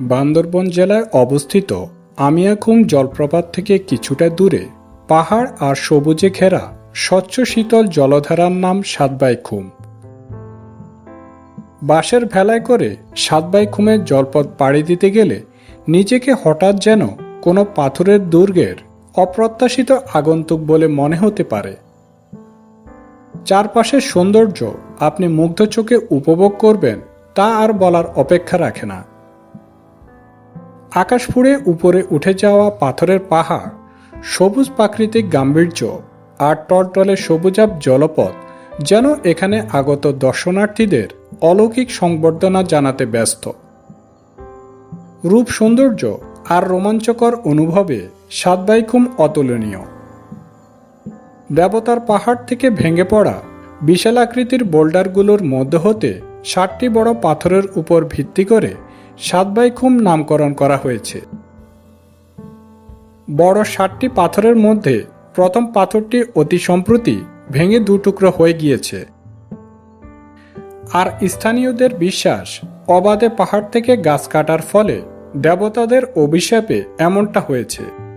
বান্দরবন জেলায় অবস্থিত আমিয়াখুম জলপ্রপাত থেকে কিছুটা দূরে পাহাড় আর সবুজে ঘেরা স্বচ্ছ শীতল জলধারার নাম সাতবাইখুম। বাঁশের ভেলায় করে সাতবাইখুমের জলপথ পাড়ি দিতে গেলে নিজেকে হঠাৎ যেন কোনো পাথরের দুর্গের অপ্রত্যাশিত আগন্তুক বলে মনে হতে পারে। চারপাশের সৌন্দর্য আপনি মুগ্ধ চোখে উপভোগ করবেন তা আর বলার অপেক্ষা রাখে না। আকাশ ফুঁড়ে উপরে উঠে যাওয়া পাথরের পাহাড়, সবুজ প্রাকৃতিক গাম্ভীর্য আর টলটলে সবুজাব জলপথ যেন এখানে আগত দর্শনার্থীদের অলৌকিক সংবর্ধনা জানাতে ব্যস্ত। রূপ সৌন্দর্য আর রোমাঞ্চকর অনুভবে সাতবাইখুম অতুলনীয়। দেবতার পাহাড় থেকে ভেঙে পড়া বিশাল আকৃতির বোল্ডারগুলোর মধ্য হতে ষাটটি বড় পাথরের উপর ভিত্তি করে সাতবাইখুম নামকরণ করা হয়েছে। বড় সাতটি পাথরের মধ্যে প্রথম পাথরটি অতি সম্প্রতি ভেঙে দু টুকরো হয়ে গিয়েছে। আর স্থানীয়দের বিশ্বাস, অবাধে পাহাড় থেকে গাছ কাটার ফলে দেবতাদের অভিশাপে এমনটা হয়েছে।